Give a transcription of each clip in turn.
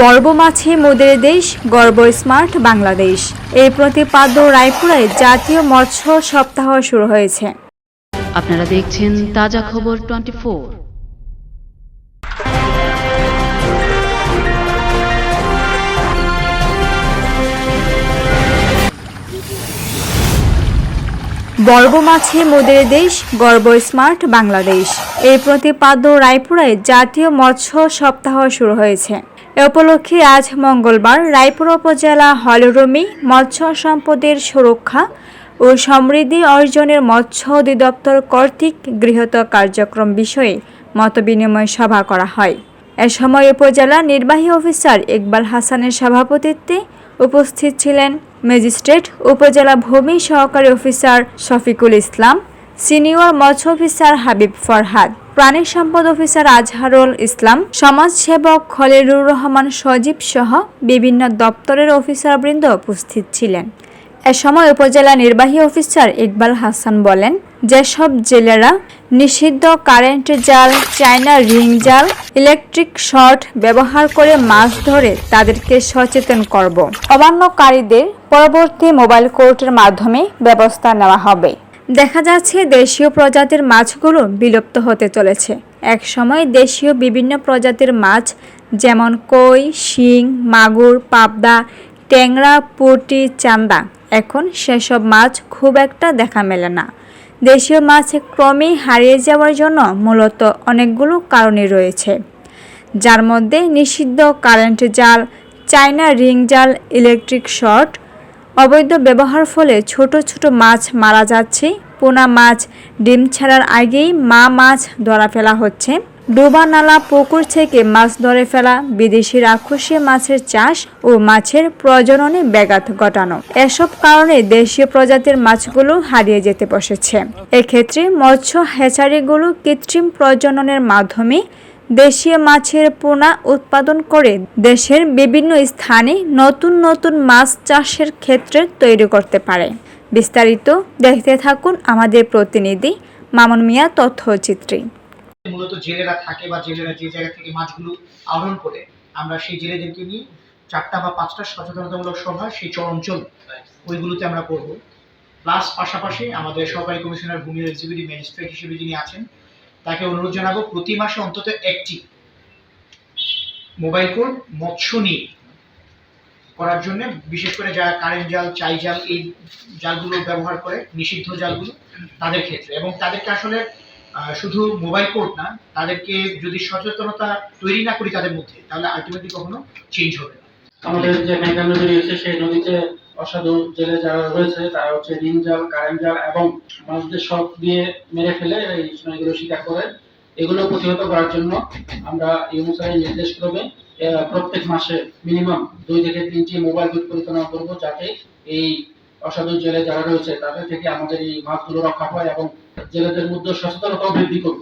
বর্ব মাছে মোদের দেশ, গর্ব স্মার্ট বাংলাদেশ। এই প্রতিপাদ্য রায়পুরে জাতীয় মৎস্য সপ্তাহ শুরু হয়েছে। আপনারা দেখছেন তাজা খবর টোয়েন্টি বর্ব মাছে মোদের দেশ, গর্ব স্মার্ট বাংলাদেশ। এই প্রতিপাদ্য রায়পুরায় জাতীয় মৎস্য সপ্তাহ শুরু হয়েছে। এ উপলক্ষে আজ মঙ্গলবার রায়পুর উপজেলা হলরুমি মৎস্য সম্পদের সুরক্ষা ও সমৃদ্ধি অর্জনের মৎস্য অধিদপ্তর কর্তৃক গৃহীত কার্যক্রম বিষয়ে মতবিনিময় সভা করা হয়। এ সময় উপজেলা নির্বাহী অফিসার ইকবাল হাসানের সভাপতিত্বে উপস্থিত ছিলেন ম্যাজিস্ট্রেট, উপজেলা ভূমি সহকারী অফিসার শফিকুল ইসলাম, সিনিয়র মৎস্য অফিসার হাবিব ফরহাদ, প্রাণী সম্পদ অফিসার আজহারুল ইসলাম, সমাজসেবক খলিলুর রহমান সজীব সহ বিভিন্ন দপ্তরের অফিসারবৃন্দ উপস্থিত ছিলেন। এ সময় উপজেলা নির্বাহী অফিসার ইকবাল হাসান বলেন যেসব জেলেরা নিষিদ্ধ কারেন্ট জাল, চায়না রিং জাল, ইলেকট্রিক শর্ট ব্যবহার করে মাছ ধরে তাদেরকে সচেতন করব। অমান্যকারীদের পরবর্তী মোবাইল কোর্টের মাধ্যমে ব্যবস্থা নেওয়া হবে। দেখা যাচ্ছে দেশীয় প্রজাতির মাছগুলো বিলুপ্ত হতে চলেছে। এক সময় দেশীয় বিভিন্ন প্রজাতির মাছ যেমন কই, শিং, মাগুর, পাবদা, ট্যাংরা, পুঁটি, চান্দা, এখন সেসব মাছ খুব একটা দেখা মেলে না। দেশীয় মাছ ক্রমেই হারিয়ে যাওয়ার জন্য মূলত অনেকগুলো কারণে রয়েছে। যার মধ্যে নিষিদ্ধ কারেন্ট জাল, চায়না রিং জাল, ইলেকট্রিক শর্ট, অবৈধ ব্যবহার ফলে ছোট ছোট মাছ মারা যাচ্ছে। পোনা মাছ, ডিম ছাড়ার আগেই মা মাছ ধরা ফেলা হচ্ছে। ডোবা নালা পুকুর থেকে মাছ ধরে ফেলা বিদেশি রাক্ষসী মাছের চাষ ও মাছের প্রজননে ব্যাঘাত ঘটানো। এসব কারণে দেশীয় প্রজাতির মাছগুলো হারিয়ে যেতে বসেছে। এক্ষেত্রে মৎস্য হ্যাচারিগুলো কৃত্রিম প্রজননের মাধ্যমে দেশীয় মাছের পোনা উৎপাদন করে দেশের বিভিন্ন স্থানে নতুন নতুন মাছ চাষের ক্ষেত্রে তৈরি করতে পারে। বিস্তারিত দেখতে থাকুন আমাদের প্রতিনিধি মামুন মিয়া তথ্যচিত্রী। মূলত জেলেরা থাকে বা জেলেরা যে জায়গা থেকে মাছগুলো আহরণ করে, আমরা সেই জেলেদেরকে নিয়ে চারটা বা পাঁচটা সচেতনতামূলক সভা, সেই চরাঞ্চল ওইগুলোতে আমরা করব। প্লাস পাশাপাশি আমাদের সহকারী কমিশনার ভূমি এক্সিকিউটিভ ম্যাজিস্ট্রেট হিসেবে যিনি আছেন, তাকে অনুরোধ জানাব প্রতি মাসে অন্তত একটি মোবাইল কোড, মৎস্য নিয়ে করার জন্য, বিশেষ করে যারা কারেন্ট জাল, চাই জাল, এই জালগুলো ব্যবহার করে, নিষিদ্ধ জালগুলো তাদের ক্ষেত্রে। এবং তাদেরকে আসলে শুধু মোবাইল কোড না তাদেরকে যদি সচেতনতা তৈরি না করি তাদের মধ্যে তাহলে আলটিমেটলি কখনো চেঞ্জ হবে না। আমাদের যে মেঘনা নদী রয়েছে সেই নদীতে অসাধু জেলে যারা রয়েছে তারা হচ্ছে রিং জাল কারেন্ট জাল এবং মাছদের শখ দিয়ে মেরে ফেলে এই এগুলো শিকার করে। এগুলো প্রতিহত করার জন্য আমরা ইউনিসারের নির্দেশ ক্রমে আহ, প্রত্যেক মাসে মিনিমাম দুই থেকে তিনটি মোবাইল বুথ পরিচালনা করব যাতে এই অসাধু জেলে যারা রয়েছে, তাদের থেকে আমাদের এই মাছগুলো রক্ষা পায় এবং জেলেদের মধ্যে সচেতনতাও বৃদ্ধি করব,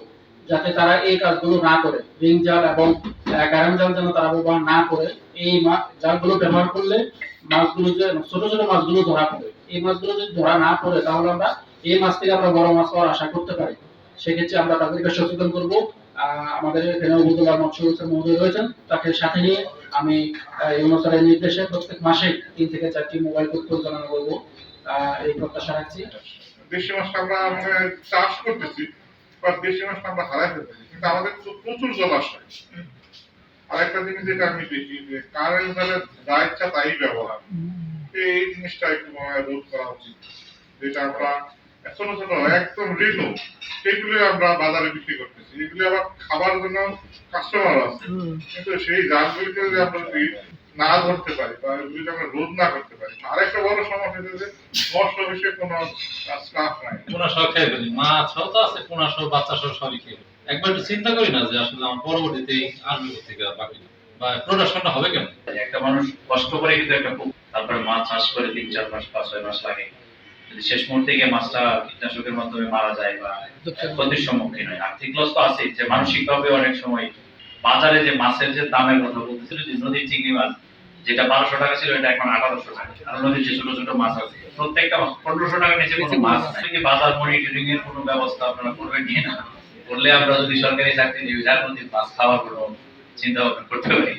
যাতে তারা এই কাজগুলো না করে। রিং জাল এবং কারেন্ট জাল যেন তারা ব্যবহার না করে, এই জালগুলো ব্যবহার করলে মাছগুলো যে, ছোট ছোট মাছগুলো ধরা পড়ে। এই মাছগুলো যদি ধরা না পড়ে, তাহলে আমরা এই মাছ থেকে আমরা বড় মাছ পাওয়ার আশা করতে পারি। সেক্ষেত্রে আমরা তাদেরকে সচেতন করব। আমাদের এখানে উপজেলা মৎস্য মহোদয় রয়েছেন, তাকে সাথে নিয়ে আমি এই অনুসারের নির্দেশে প্রত্যেক মাসে তিন থেকে চারটি মোবাইল কোড পরিচালনা করব। এই প্রত্যাশা রাখছি। দেশি মাছটা আমরা মানে চাষ করতেছি বা দেশি মাছটা আমরা হারাই ফেলতেছি। কিন্তু আমাদের তো প্রচুর জলাশয় আরেকটা জিনিস যেটা আমি দেখি, যে কারেন্ট জালে যা ইচ্ছা তাই ব্যবহার। এই জিনিসটা একটু রোধ করা উচিত। যেটা আমরা ছোট ছোট একদম রেনু সেগুলো আমরা বাজারে বিক্রি করতেছি। এগুলো আবার খাবার জন্য কাস্টমার আছে। কিন্তু সেই জালগুলিকে যদি আমরা যদি না ধরতে পারি বা এগুলিকে আমরা রোধ না করতে পারি আরেকটা বড় সমস্যা হচ্ছে যে বিষয়ে কোনো স্টাফ নাই। পোনা সহ খেয়ে ফেলি। মাছ তো আছে পোনা সহ বাচ্চা সহ সবই খেয়ে একবার একটু চিন্তা করি না যে আসলে আমার পরবর্তীতে আসবে থেকে বাকি? বা প্রোডাকশনটা হবে কেন একটা মানুষ কষ্ট করে কিন্তু একটা তারপরে মাছ চাষ করে তিন চার মাস পাঁচ ছয় মাস লাগে। শেষ মুহূর্তে গিয়ে মাছটা কীটনাশকের মাধ্যমে মারা যায় বা ক্ষতির সম্মুখীন হয় আর্থিক লস তো আছেই যে মানসিক ভাবে অনেক সময় বাজারে যে মাছের যে দামের কথা বলতেছিল যে নদীর চিংড়ি মাছ যেটা বারোশো টাকা ছিল এটা এখন আঠারোশো টাকা। আর নদীর যে ছোট ছোট মাছ আছে প্রত্যেকটা মাছ পনেরোশো টাকা নিচে কোনো মাছ যদি বাজার মনিটরিং এর কোনো ব্যবস্থা আপনারা করবেন নিয়ে না করলে আমরা যদি সরকারি চাকরি দিই যার প্রতি মাছ খাওয়ার কোনো চিন্তা ভাবনা করতে পারি।